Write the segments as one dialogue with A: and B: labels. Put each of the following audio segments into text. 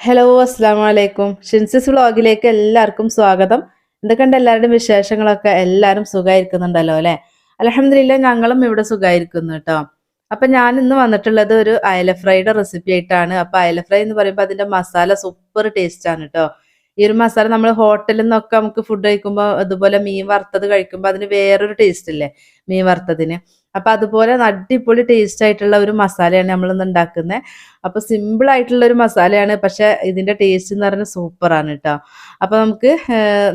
A: Hello അസ്സാം വലൈക്കും ഷിൻസിസ് വ്ളോഗിലേക്ക് എല്ലാവർക്കും സ്വാഗതം. എന്തൊക്കെയുണ്ട് എല്ലാവരുടെയും വിശേഷങ്ങളൊക്കെ? എല്ലാവരും സുഖമായിരിക്കുന്നുണ്ടല്ലോ അല്ലേ? അലഹമില്ല ഞങ്ങളും ഇവിടെ സുഖമായിരിക്കുന്നു കേട്ടോ. അപ്പൊ ഞാൻ ഇന്ന് വന്നിട്ടുള്ളത് ഒരു അയല ഫ്രൈയുടെ റെസിപ്പി ആയിട്ടാണ്. അപ്പൊ അയല ഫ്രൈ എന്ന് പറയുമ്പോൾ അതിന്റെ മസാല സൂപ്പർ ടേസ്റ്റ് ആണ് കേട്ടോ. ഈ ഒരു മസാല നമ്മൾ ഹോട്ടലിൽ നിന്നൊക്കെ നമുക്ക് ഫുഡ് കഴിക്കുമ്പോൾ അതുപോലെ മീൻ വറുത്തത് കഴിക്കുമ്പോൾ അതിന് വേറൊരു ടേസ്റ്റ് ഇല്ലേ? മീൻ വറുത്തതിന്. അപ്പൊ അതുപോലെ അടിപൊളി ടേസ്റ്റ് ആയിട്ടുള്ള ഒരു മസാലയാണ് നമ്മൾ ഇന്ന് ഉണ്ടാക്കുന്നത് അപ്പൊ സിമ്പിൾ ആയിട്ടുള്ള ഒരു മസാലയാണ് പക്ഷെ ഇതിന്റെ ടേസ്റ്റ് എന്ന് പറഞ്ഞാൽ സൂപ്പറാണ് കേട്ടോ അപ്പൊ നമുക്ക്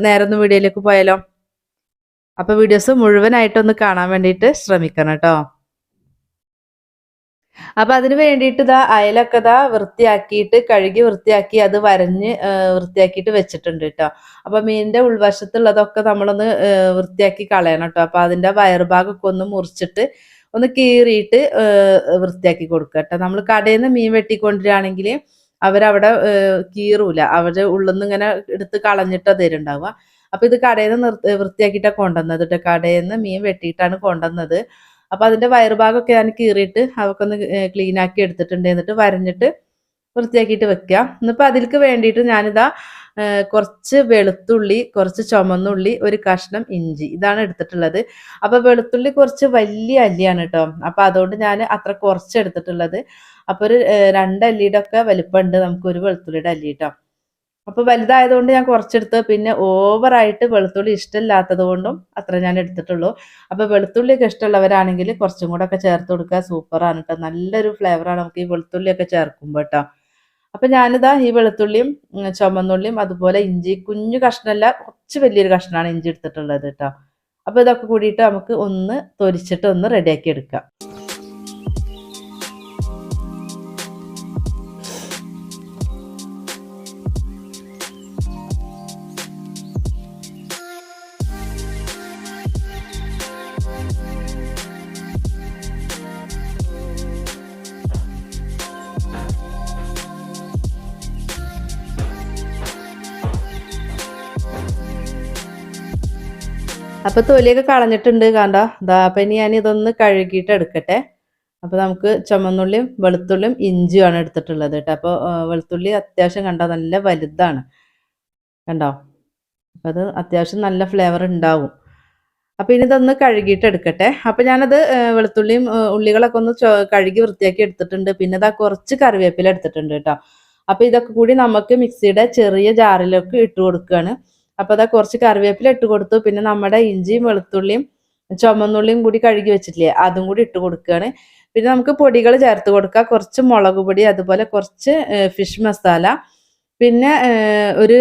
A: നേരെ ഒന്ന് വീഡിയോയിലേക്ക് പോയാലോ? അപ്പൊ വീഡിയോസ് മുഴുവനായിട്ടൊന്ന് കാണാൻ വേണ്ടിയിട്ട് ശ്രമിക്കണം കേട്ടോ അപ്പൊ അതിന് വേണ്ടിയിട്ട് ഇതാ അയലൊക്കെ ഇതാ വൃത്തിയാക്കിയിട്ട് കഴുകി വൃത്തിയാക്കി അത് വരഞ്ഞ് വൃത്തിയാക്കിയിട്ട് വെച്ചിട്ടുണ്ട് കേട്ടോ അപ്പൊ മീനിന്റെ ഉൾവശത്തുള്ളതൊക്കെ നമ്മളൊന്ന് വൃത്തിയാക്കി കളയണം കേട്ടോ അപ്പൊ അതിന്റെ വയറുഭാഗമൊക്കെ ഒന്ന് മുറിച്ചിട്ട് ഒന്ന് കീറിയിട്ട് വൃത്തിയാക്കി കൊടുക്കുക കേട്ടോ നമ്മൾ കടയിൽ നിന്ന് മീൻ വെട്ടിക്കൊണ്ടിരാണെങ്കിൽ അവരവിടെ കീറൂല. അവർ ഉള്ളിൽ ഇങ്ങനെ എടുത്ത് കളഞ്ഞിട്ടാ തരുണ്ടാവുക അപ്പൊ ഇത് കടയിൽ നിന്ന് വൃത്തിയാക്കിയിട്ടാണ് കൊണ്ടുവന്നത് കേട്ടോ കടയിൽ നിന്ന് മീൻ വെട്ടിയിട്ടാണ് കൊണ്ടുവന്നത്. അപ്പൊ അതിന്റെ വയറുഭാഗമൊക്കെ ഞാൻ കീറിയിട്ട് അവക്കൊന്ന് ക്ലീൻ ആക്കി എടുത്തിട്ടുണ്ട്. എന്നിട്ട് വരഞ്ഞിട്ട് വൃത്തിയാക്കിയിട്ട് വെക്കുക എന്നിപ്പോ അതിലേക്ക് വേണ്ടിയിട്ട് ഞാനിതാ കുറച്ച് വെളുത്തുള്ളി കുറച്ച് ചുമന്നുള്ളി ഒരു കഷ്ണം ഇഞ്ചി ഇതാണ് എടുത്തിട്ടുള്ളത്. അപ്പൊ വെളുത്തുള്ളി കുറച്ച് വലിയ അല്ലിയാണ് കേട്ടോ അപ്പൊ അതുകൊണ്ട് ഞാൻ അത്ര കുറച്ച് എടുത്തിട്ടുള്ളത്. അപ്പൊ ഒരു രണ്ടല്ലിയുടെ ഒക്കെ വലിപ്പമുണ്ട് നമുക്ക് ഒരു വെളുത്തുള്ളിയുടെ അല്ലി കേട്ടോ അപ്പൊ വലുതായതുകൊണ്ട് ഞാൻ കുറച്ചെടുത്ത് പിന്നെ ഓവറായിട്ട് വെളുത്തുള്ളി ഇഷ്ടമില്ലാത്തത് കൊണ്ടും അത്ര ഞാൻ എടുത്തിട്ടുള്ളൂ. അപ്പൊ വെളുത്തുള്ളിയൊക്കെ ഇഷ്ടമുള്ളവരാണെങ്കിൽ കുറച്ചും കൂടെ ഒക്കെ ചേർത്ത് കൊടുക്കുക. സൂപ്പറാണ് കേട്ടോ നല്ലൊരു ഫ്ലേവറാണ് നമുക്ക് ഈ വെളുത്തുള്ളിയൊക്കെ ചേർക്കുമ്പോൾ കേട്ടോ അപ്പൊ ഞാനിതാ ഈ വെളുത്തുള്ളിയും ചുമന്നുള്ളിയും അതുപോലെ ഇഞ്ചി കുഞ്ഞു കഷ്ണമല്ല കുറച്ച് വലിയൊരു കഷ്ണമാണ് ഇഞ്ചി എടുത്തിട്ടുള്ളത് കേട്ടോ അപ്പൊ ഇതൊക്കെ കൂടിയിട്ട് നമുക്ക് ഒന്ന് തൊരിച്ചിട്ട് ഒന്ന് റെഡിയാക്കി എടുക്കാം. അപ്പൊ തൊലിയൊക്കെ കളഞ്ഞിട്ടുണ്ട് കണ്ടോ? ദാ അപ്പൊ ഇനി ഞാൻ ഇതൊന്ന് കഴുകിയിട്ട് എടുക്കട്ടെ. അപ്പൊ നമുക്ക് ചുമന്നുള്ളിയും വെളുത്തുള്ളിയും ഇഞ്ചിയുമാണ് എടുത്തിട്ടുള്ളത് കേട്ടോ. അപ്പൊ വെളുത്തുള്ളി അത്യാവശ്യം കണ്ടോ നല്ല വലുതാണ്. കണ്ടോ? അപ്പൊ അത് അത്യാവശ്യം നല്ല ഫ്ലേവർ ഉണ്ടാവും. അപ്പൊ ഇനി ഇതൊന്ന് കഴുകിയിട്ട് എടുക്കട്ടെ. അപ്പൊ ഞാനത് വെളുത്തുള്ളിയും ഉള്ളികളൊക്കെ ഒന്ന് കഴുകി വൃത്തിയാക്കി എടുത്തിട്ടുണ്ട്. പിന്നെ ഇതാ കുറച്ച് കറിവേപ്പില എടുത്തിട്ടുണ്ട് കേട്ടോ. അപ്പൊ ഇതൊക്കെ കൂടി നമുക്ക് മിക്സിയുടെ ചെറിയ ജാറിലൊക്കെ ഇട്ട് കൊടുക്കുകയാണ്. അപ്പൊ അതാ കുറച്ച് കറിവേപ്പില ഇട്ട് കൊടുത്തു. പിന്നെ നമ്മുടെ ഇഞ്ചിയും വെളുത്തുള്ളിയും ചുമന്നുള്ളിയും കൂടി കഴുകി വെച്ചിട്ടില്ലേ അതും കൂടി ഇട്ട് കൊടുക്കുകയാണ്. പിന്നെ നമുക്ക് പൊടികൾ ചേർത്ത് കൊടുക്കുക കുറച്ച് മുളക് പൊടി അതുപോലെ കുറച്ച് ഫിഷ് മസാല പിന്നെ ഒരു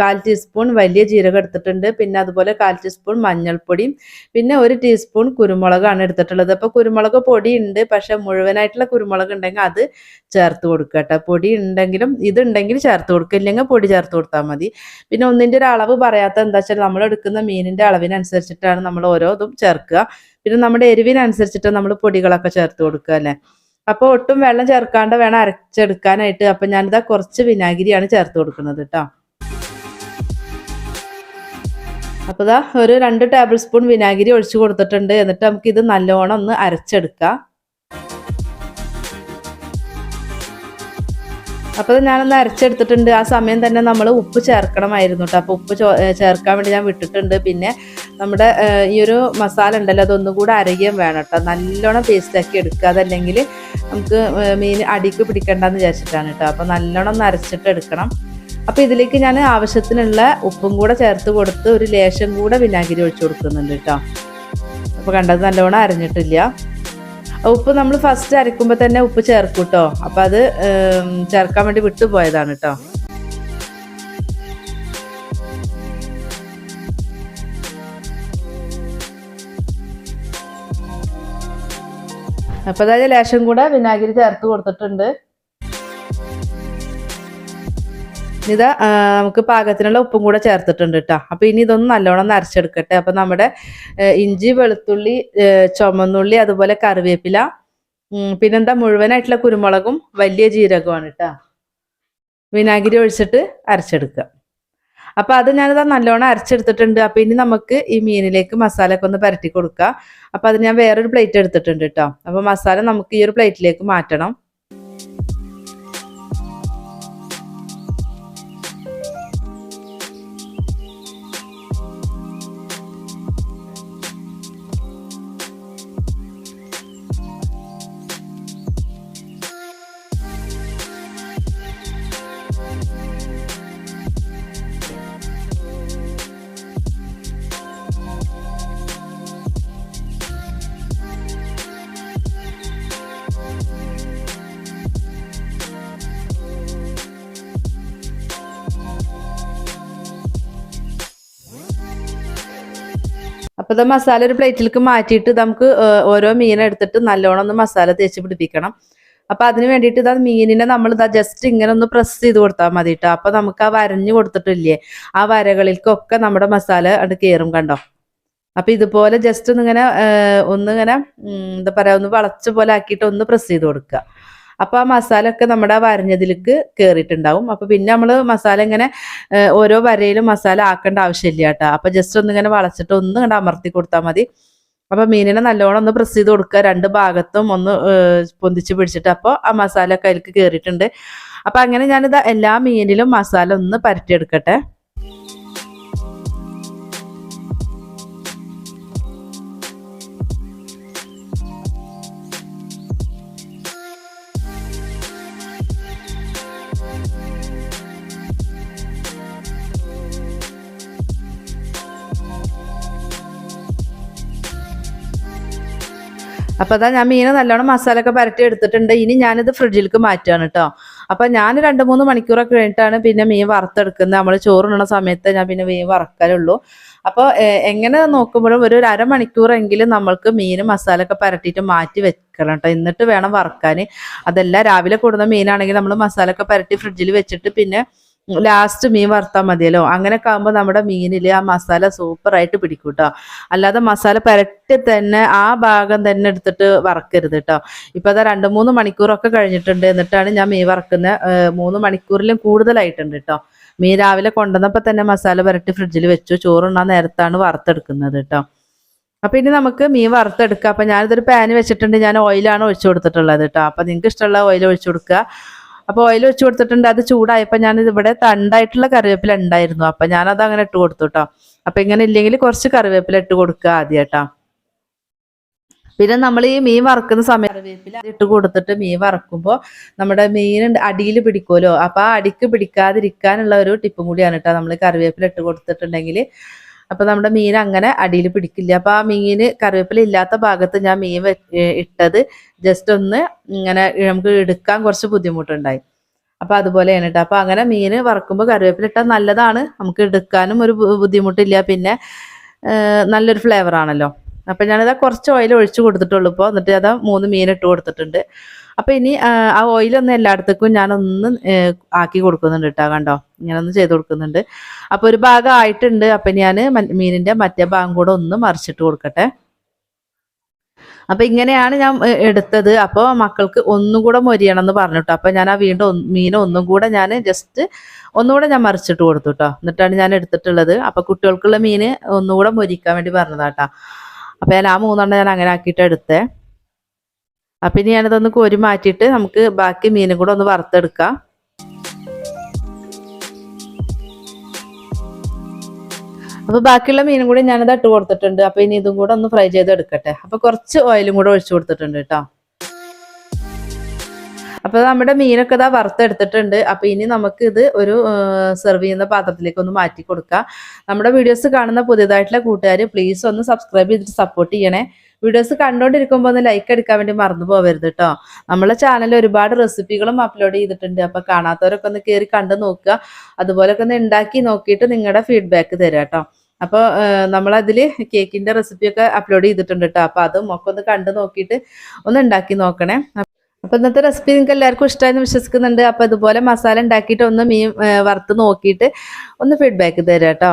A: കാൽ ടീസ്പൂൺ വലിയ ജീരകം എടുത്തിട്ടുണ്ട്. പിന്നെ അതുപോലെ കാൽ ടീസ്പൂൺ മഞ്ഞൾപ്പൊടിയും പിന്നെ ഒരു ടീസ്പൂൺ കുരുമുളകാണ് എടുത്തിട്ടുള്ളത്. അപ്പോൾ കുരുമുളക് പൊടി ഉണ്ട് പക്ഷെ മുഴുവനായിട്ടുള്ള കുരുമുളക് ഉണ്ടെങ്കിൽ അത് ചേർത്ത് കൊടുക്കുക കേട്ടോ. പൊടി ഉണ്ടെങ്കിലും ഇതുണ്ടെങ്കിൽ ചേർത്ത് കൊടുക്കുക. ഇല്ലെങ്കിൽ പൊടി ചേർത്ത് കൊടുത്താൽ മതി. പിന്നെ ഒന്നിന്റെ ഒരു അളവ് പറയാത്ത എന്താ വെച്ചാൽ നമ്മൾ എടുക്കുന്ന മീനിന്റെ അളവിനനുസരിച്ചിട്ടാണ് നമ്മൾ ഓരോ ഇതും ചേർക്കുക. പിന്നെ നമ്മുടെ എരിവിനനുസരിച്ചിട്ട് നമ്മൾ പൊടികളൊക്കെ ചേർത്ത് കൊടുക്കുക അല്ലേ? അപ്പോൾ ഒട്ടും വെള്ളം ചേർക്കാണ്ട് വേണം അരച്ചെടുക്കാനായിട്ട്. അപ്പൊ ഞാനിതാ കുറച്ച് വിനാഗിരിയാണ് ചേർത്ത് കൊടുക്കുന്നത് കേട്ടോ. അപ്പൊ ഇതാ ഒരു രണ്ട് ടേബിൾ സ്പൂൺ വിനാഗിരി ഒഴിച്ചു കൊടുത്തിട്ടുണ്ട്. എന്നിട്ട് നമുക്ക് ഇത് നല്ലോണം ഒന്ന് അരച്ചെടുക്കാം. അപ്പോൾ ഞാനൊന്ന് അരച്ചെടുത്തിട്ടുണ്ട്. ആ സമയം തന്നെ നമ്മൾ ഉപ്പ് ചേർക്കണമായിരുന്നു കേട്ടോ അപ്പോൾ ഉപ്പ് ചേർക്കാൻ വേണ്ടി ഞാൻ വിട്ടിട്ടുണ്ട്. പിന്നെ നമ്മുടെ ഈ ഒരു മസാല ഉണ്ടല്ലോ അതൊന്നും കൂടെ അരയുകയും വേണം കേട്ടോ നല്ലോണം പേസ്റ്റ് ആക്കി എടുക്കുക. അതല്ലെങ്കിൽ നമുക്ക് മീൻ അടിക്ക് പിടിക്കണ്ടെന്ന് വിചാരിച്ചിട്ടാണ് കേട്ടോ അപ്പോൾ നല്ലോണം ഒന്ന് അരച്ചിട്ട് എടുക്കണം. അപ്പോൾ ഇതിലേക്ക് ഞാൻ ആവശ്യത്തിനുള്ള ഉപ്പും കൂടെ ചേർത്ത് കൊടുത്ത് ഒരു ലേശം കൂടെ വിനാഗിരി ഒഴിച്ചു കൊടുക്കുന്നുണ്ട് കേട്ടോ അപ്പോൾ കണ്ടത് നല്ലോണം അരഞ്ഞിട്ടില്ല. ഉപ്പ് നമ്മൾ ഫസ്റ്റ് അരക്കുമ്പോൾ തന്നെ ഉപ്പ് ചേർക്കും കേട്ടോ അപ്പം അത് ചേർക്കാൻ വേണ്ടി വിട്ടുപോയതാണ് കേട്ടോ അപ്പോൾ അതായത് ലേശം കൂടെ വിനാഗിരി ചേർത്ത് കൊടുത്തിട്ടുണ്ട്. ഇത് നമുക്ക് പാകത്തിനുള്ള ഉപ്പും കൂടെ ചേർത്തിട്ടുണ്ട് കേട്ടോ അപ്പൊ ഇനി ഇതൊന്ന് നല്ലോണം നരച്ചെടുക്കട്ടെ അരച്ചെടുക്കട്ടെ. അപ്പൊ നമ്മുടെ ഇഞ്ചി വെളുത്തുള്ളി ചുമന്നുള്ളി അതുപോലെ കറിവേപ്പില പിന്നെന്താ മുഴുവനായിട്ടുള്ള കുരുമുളകും വലിയ ജീരകമാണ് കേട്ടോ വിനാഗിരി ഒഴിച്ചിട്ട് അരച്ചെടുക്കുക. അപ്പൊ അത് ഞാനിതാ നല്ലോണം അരച്ചെടുത്തിട്ടുണ്ട്. അപ്പൊ ഇനി നമുക്ക് ഈ മീനിലേക്ക് മസാല ഒക്കെ ഒന്ന് പരട്ടി കൊടുക്കുക. അപ്പൊ അത് ഞാൻ വേറൊരു പ്ലേറ്റ് എടുത്തിട്ടുണ്ട് കേട്ടോ അപ്പൊ മസാല നമുക്ക് ഈ ഒരു പ്ലേറ്റിലേക്ക് മാറ്റണം. അപ്പോൾ ഇത് മസാല ഒരു പ്ലേറ്റിലേക്ക് മാറ്റിയിട്ട് നമുക്ക് ഓരോ മീൻ എടുത്തിട്ട് നല്ലോണം ഒന്ന് മസാല തേച്ച് പിടിപ്പിക്കണം. അപ്പൊ അതിന് വേണ്ടിയിട്ട് ഇതാ മീനിനെ നമ്മൾ ഇതാ ജസ്റ്റ് ഇങ്ങനെ ഒന്ന് പ്രസ് ചെയ്ത് കൊടുത്താൽ മതി കേട്ടോ അപ്പൊ നമുക്ക് ആ വരഞ്ഞു കൊടുത്തിട്ടില്ലേ ആ വരകളിലേക്കൊക്കെ നമ്മുടെ മസാല അത് കയറും കണ്ടോ? അപ്പൊ ഇതുപോലെ ജസ്റ്റ് ഒന്നിങ്ങനെ ഒന്നിങ്ങനെ എന്താ പറയാ ഒന്ന് വളച്ച പോലെ ആക്കിയിട്ട് ഒന്ന് പ്രസ് ചെയ്ത് കൊടുക്കുക. അപ്പൊ ആ മസാല ഒക്കെ നമ്മുടെ വരഞ്ഞതിലേക്ക് കയറിയിട്ടുണ്ടാവും അപ്പൊ പിന്നെ നമ്മൾ മസാല ഇങ്ങനെ ഓരോ വരയിലും മസാല ആക്കേണ്ട ആവശ്യമില്ല കേട്ടോ. അപ്പൊ ജസ്റ്റ് ഒന്ന് ഇങ്ങനെ വളച്ചിട്ട് ഒന്ന് കണ്ട് അമർത്തി കൊടുത്താൽ മതി. അപ്പൊ മീനിനെ നല്ലോണം ഒന്ന് പ്രസ് ചെയ്ത് കൊടുക്കുക. രണ്ട് ഭാഗത്തും ഒന്ന് പൊന്തിച്ച് പിടിച്ചിട്ട് അപ്പോൾ ആ മസാല ഒക്കെ അതിലേക്ക് കയറിയിട്ടുണ്ട് അപ്പൊ അങ്ങനെ ഞാനിത് എല്ലാ മീനിലും മസാല ഒന്ന് പരട്ടിയെടുക്കട്ടെ അപ്പൊ അതാ ഞാൻ മീന് നല്ലോണം മസാല ഒക്കെ പരട്ടി എടുത്തിട്ടുണ്ട്. ഇനി ഞാനിത് ഫ്രിഡ്ജിലേക്ക് മാറ്റുകയാണ് കേട്ടോ അപ്പൊ ഞാൻ രണ്ട് മൂന്ന് മണിക്കൂറൊക്കെ കഴിഞ്ഞിട്ടാണ് പിന്നെ മീൻ വറുത്തെടുക്കുന്നത്. നമ്മൾ ചോറിനുള്ള സമയത്ത് ഞാൻ പിന്നെ മീൻ വറക്കലുള്ളൂ. അപ്പോൾ എങ്ങനെ നോക്കുമ്പോഴും ഒരു അരമണിക്കൂറെങ്കിലും നമ്മൾക്ക് മീൻ ഒക്കെ പരട്ടിയിട്ട് മാറ്റി വെക്കണം കേട്ടോ എന്നിട്ട് വേണം വറക്കാൻ അതെല്ലാം രാവിലെ കൂടുന്ന മീനാണെങ്കിൽ നമ്മൾ മസാല ഒക്കെ പരട്ടി ഫ്രിഡ്ജിൽ വെച്ചിട്ട് പിന്നെ ലാസ്റ്റ് മീൻ വറുത്താൽ മതിയല്ലോ. അങ്ങനെയൊക്കെ ആകുമ്പോൾ നമ്മുടെ മീനിൽ ആ മസാല സൂപ്പറായിട്ട് പിടിക്കും കേട്ടോ അല്ലാതെ മസാല പുരട്ടി തന്നെ ആ ഭാഗം തന്നെ എടുത്തിട്ട് വറക്കരുത് കേട്ടോ ഇപ്പൊ അതാ രണ്ട് മൂന്ന് മണിക്കൂറൊക്കെ കഴിഞ്ഞിട്ടുണ്ട്. എന്നിട്ടാണ് ഞാൻ മീൻ വറക്കുന്ന. മൂന്ന് മണിക്കൂറിലും കൂടുതലായിട്ടുണ്ട് കേട്ടോ മീൻ രാവിലെ കൊണ്ടുവന്നപ്പോൾ തന്നെ മസാല പുരട്ടി ഫ്രിഡ്ജിൽ വെച്ചു. ചോറുണ്ണാൻ നേരത്താണ് വറുത്തെടുക്കുന്നത് കേട്ടോ അപ്പൊ ഇനി നമുക്ക് മീൻ വറുത്തെടുക്കാം. അപ്പൊ ഞാനിതൊരു പാന് വെച്ചിട്ടുണ്ട്. ഞാൻ ഓയിലാണ് ഒഴിച്ചു കൊടുത്തിട്ടുള്ളത് കേട്ടോ അപ്പൊ നിങ്ങൾക്ക് ഇഷ്ടമുള്ള ഓയിൽ ഒഴിച്ചു കൊടുക്കുക. അപ്പൊ ഓയിൽ ഒഴിച്ചു കൊടുത്തിട്ടുണ്ട്. അത് ചൂടായപ്പോൾ ഞാൻ ഇവിടെ തണ്ടായിട്ടുള്ള കറിവേപ്പില ഉണ്ടായിരുന്നു. അപ്പൊ ഞാനത് അങ്ങനെ ഇട്ട് കൊടുത്തു കേട്ടോ അപ്പൊ ഇങ്ങനെ ഇല്ലെങ്കിൽ കുറച്ച് കറിവേപ്പില ഇട്ട് കൊടുക്കുക ആദ്യം കേട്ടോ പിന്നെ നമ്മൾ ഈ മീൻ വറക്കുന്ന സമയം കറിവേപ്പില ഇട്ട് കൊടുത്തിട്ട് മീൻ വറക്കുമ്പോൾ നമ്മുടെ മീൻ അടിയിൽ പിടിക്കുമല്ലോ അപ്പൊ ആ അടിക്ക് പിടിക്കാതിരിക്കാനുള്ള ഒരു ടിപ്പും കൂടിയാണ് കേട്ടോ നമ്മൾ കറിവേപ്പില ഇട്ട് കൊടുത്തിട്ടുണ്ടെങ്കിൽ അപ്പൊ നമ്മുടെ മീൻ അങ്ങനെ അടിയിൽ പിടിക്കില്ല. അപ്പൊ ആ മീന് കറിവേപ്പില ഇല്ലാത്ത ഭാഗത്ത് ഞാൻ മീൻ ഇട്ടത് ജസ്റ്റ് ഒന്ന് ഇങ്ങനെ നമുക്ക് എടുക്കാൻ കുറച്ച് ബുദ്ധിമുട്ടുണ്ടായി. അപ്പൊ അതുപോലെയാണ് കേട്ടോ അപ്പൊ അങ്ങനെ മീൻ വറക്കുമ്പോൾ കറിവേപ്പില ഇട്ടാൽ നല്ലതാണ്. നമുക്ക് എടുക്കാനും ഒരു ബുദ്ധിമുട്ടില്ല. പിന്നെ നല്ലൊരു ഫ്ലേവർ ആണല്ലോ. അപ്പൊ ഞാനിതാ കുറച്ച് ഓയിൽ ഒഴിച്ചു കൊടുത്തിട്ടുള്ളൂ ഇപ്പോൾ എന്നിട്ട് അതാ മൂന്ന് മീൻ ഇട്ട് കൊടുത്തിട്ടുണ്ട്. അപ്പൊ ഇനി ആ, ഓയിലൊന്ന് എല്ലായിടത്തേക്കും ഞാനൊന്ന് ആക്കി കൊടുക്കുന്നുണ്ട് കേട്ടോ കണ്ടോ? ഇങ്ങനൊന്ന് ചെയ്ത് കൊടുക്കുന്നുണ്ട്. അപ്പൊ ഒരു ഭാഗം ആയിട്ടുണ്ട് അപ്പൊ ഞാൻ മീനിന്റെ മറ്റേ ഭാഗം കൂടെ ഒന്ന് മറിച്ചിട്ട് കൊടുക്കട്ടെ. അപ്പൊ ഇങ്ങനെയാണ് ഞാൻ എടുത്തത്. അപ്പോൾ മക്കൾക്ക് ഒന്നും കൂടെ മൊരിയണം എന്ന് പറഞ്ഞിട്ടോ അപ്പൊ ഞാൻ ആ വീണ്ടും മീൻ ഒന്നും കൂടെ ഞാൻ ജസ്റ്റ് ഒന്നുകൂടെ ഞാൻ മറിച്ചിട്ട് കൊടുത്തു കേട്ടോ എന്നിട്ടാണ് ഞാൻ എടുത്തിട്ടുള്ളത്. അപ്പൊ കുട്ടികൾക്കുള്ള മീൻ ഒന്നുകൂടെ മൊരിക്കാൻ വേണ്ടി പറഞ്ഞതാട്ടോ അപ്പൊ ഞാൻ ആ മൂന്നെണ്ണം ഞാൻ അങ്ങനെ ആക്കിയിട്ട് എടുത്തേ. അപ്പൊ ഇനി ഞാനതൊന്ന് കോരി മാറ്റിയിട്ട് നമുക്ക് ബാക്കി മീനും കൂടെ ഒന്ന് വറുത്തെടുക്കാം. അപ്പൊ ബാക്കിയുള്ള മീനും കൂടി ഞാനത് ഇട്ട് കൊടുത്തിട്ടുണ്ട്. അപ്പൊ ഇനി ഇതും കൂടെ ഒന്ന് ഫ്രൈ ചെയ്ത് എടുക്കട്ടെ അപ്പൊ കുറച്ച് ഓയിലും കൂടെ ഒഴിച്ചു കൊടുത്തിട്ടുണ്ട് കേട്ടോ. അപ്പൊ നമ്മുടെ മീനൊക്കെ ഇതാ വറുത്തെടുത്തിട്ടുണ്ട്. അപ്പൊ ഇനി നമുക്ക് ഇത് ഒരു സെർവ് ചെയ്യുന്ന പാത്രത്തിലേക്ക് ഒന്ന് മാറ്റി കൊടുക്കാം. നമ്മുടെ വീഡിയോസ് കാണുന്ന പുതിയതായിട്ടുള്ള കൂട്ടുകാർ പ്ലീസ് ഒന്ന് സബ്സ്ക്രൈബ് ചെയ്തിട്ട് സപ്പോർട്ട് ചെയ്യണേ. വീഡിയോസ് കണ്ടുകൊണ്ടിരിക്കുമ്പോൾ ഒന്ന് ലൈക്ക് അടിക്കാൻ വേണ്ടി മറന്നു പോകരുത് കേട്ടോ നമ്മളെ ചാനലിൽ ഒരുപാട് റെസിപ്പികളും അപ്ലോഡ് ചെയ്തിട്ടുണ്ട്. അപ്പൊ കാണാത്തവരൊക്കെ ഒന്ന് കയറി കണ്ടു നോക്കുക. അതുപോലൊക്കെ ഒന്ന് ഉണ്ടാക്കി നോക്കിയിട്ട് നിങ്ങളുടെ ഫീഡ്ബാക്ക് തരാം കേട്ടോ അപ്പോൾ നമ്മളതിൽ കേക്കിന്റെ റെസിപ്പിയൊക്കെ അപ്ലോഡ് ചെയ്തിട്ടുണ്ട് കേട്ടോ അപ്പോൾ അതും ഒക്കെ ഒന്ന് കണ്ടു നോക്കിയിട്ട് ഒന്ന് ഉണ്ടാക്കി നോക്കണേ. അപ്പൊ ഇന്നത്തെ റെസിപ്പി നിങ്ങൾക്ക് എല്ലാവർക്കും ഇഷ്ടമായെന്ന് വിശ്വസിക്കുന്നുണ്ട്. അപ്പൊ ഇതുപോലെ മസാല ഉണ്ടാക്കിയിട്ട് ഒന്ന് മീൻ വറുത്ത് നോക്കിയിട്ട് ഒന്ന് ഫീഡ്ബാക്ക് തരാം കേട്ടോ